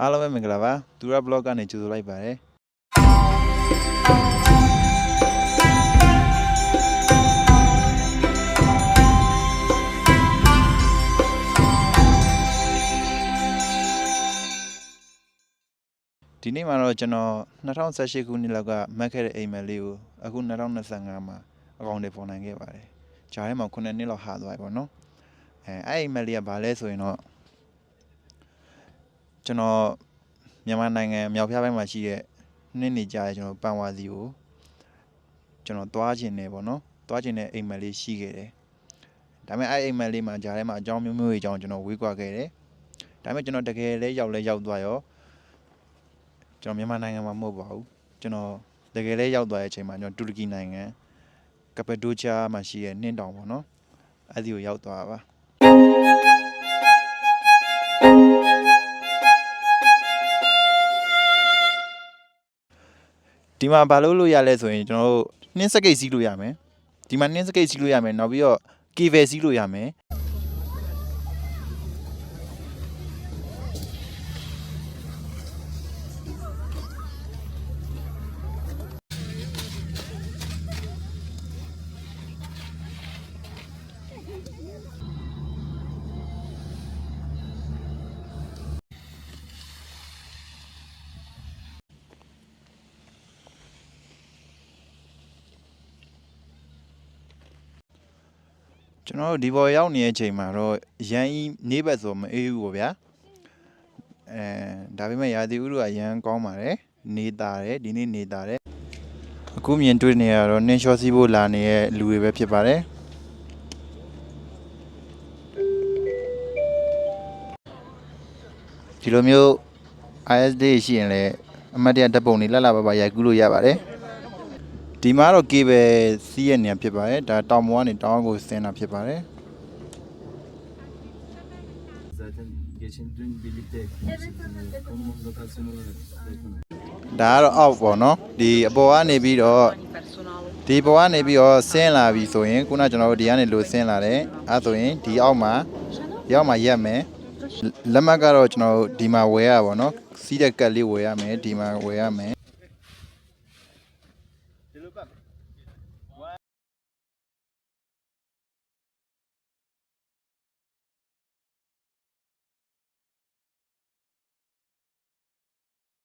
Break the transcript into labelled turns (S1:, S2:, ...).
S1: အားလုံးပဲမင်္ဂလာပါသူရဘလော့ကနေကြိုဆိုလိုက်ပါတယ်ဒီနေ့မှာတော့ကျွန်တော်2018ခုနှစ်လောက်ကမှတ်ခဲ့တဲ့အိမ်မက်လေးကိုအခု2025မှာအကောင့်တွေပေါ်နိုင်ခဲ့ပါတယ်။ဂျားထဲမှာ9နှစ်လောက်ဟာသွားပြီပေါ့နော်။အဲအဲ့အိမ်မက်လေးကဘာလဲဆိုရင်တော့ ကျွန်တော်မြန်မာနိုင်ငံမြောက်ဖျားဘက်မှာရှိတဲ့နှစ်နေကြတဲ့ကျွန်တော်ပန်ဝါစီကိုကျွန်တော်သွားခြင်းနေပေါ့နော်။သွားခြင်းတဲ့အိမ်မက်လေးရှိခဲ့တယ်။ဒါပေမဲ့အဲ့အိမ်မက်လေးမှာဂျားထဲမှာအကြောင်းမျိုးမျိုးတွေအကြောင်းကျွန်တော်ဝေးကွာခဲ့တယ်။ဒါပေမဲ့ကျွန်တော်တကယ်လဲရောက်လဲရောက်သွားရောကျွန်တော်မြန်မာနိုင်ငံမှာမဟုတ်ပါဘူးကျွန်တော်တကယ်လဲရောက်သွားတဲ့အချိန်မှာကျွန်တော်တူရကီနိုင်ငံကပဒိုချာမှာရှိတဲ့နှင်းတောင်ပေါ့နော်အဲ့ဒီကိုရောက်သွားတာပါ ဒီမှာဘာလို့လို့ရလဲဆိုရင်ကျွန်တော်တို့နှင်းစကိတ်စီးလို့ရမယ်ဒီမှာနှင်းစကိတ်စီးလို့ရမယ်နောက်ပြီးတော့ကေဗယ်စီးလို့ရမယ် ကျွန်တော်တို့ဒီဘော်ရောက်နေတဲ့အချိန်မှာတော့ရန်ဤနေဘက်ဆိုမအေးဘူးပေါ့ဗျာအဲဒါပေမဲ့ရာသီဥတုကရန်ကောင်းပါတယ်နေတာတယ်ဒီနေ့နေတာတယ်အခုမြင်တွေ့နေရတော့နှင်းလျှောစီးဖို့လာနေတဲ့လူတွေပဲဖြစ်ပါတယ်ဒီလိုမျိုး ISD ရှိရင်လည်းအမတ်တရဓာတ်ပုံတွေလှလှပပရိုက်ကူးလို့ရပါတယ် ဒီမှာတော့ကေဘယ်စီးရဲ့နေရာဖြစ်ပါတယ်ဒါတောင်ပေါ်ကနေတောင်အောက်ကိုဆင်းတာဖြစ်ပါတယ်
S2: Zaten geçen dün birlikte konuştuk. Konumuz lokasyonu olarak yakın.
S1: ဒါကတော့အောက်ပေါ့နော်ဒီအပေါ်ကနေပြီးတော့
S3: personale.
S1: ဒီပေါ်ကနေပြီးတော့ဆင်းလာပြီဆိုရင်ခုနကကျွန်တော်တို့ဒီကနေလို့ဆင်းလာတယ်အဲဆိုရင်ဒီအောက်မှာရောက်မှာရက်မယ်လက်မှတ်ကတော့ကျွန်တော်တို့ဒီမှာဝယ်ရပါဘောနော်စီးတဲ့ကတ်လေးဝယ်ရမယ်ဒီမှာဝယ်ရမယ်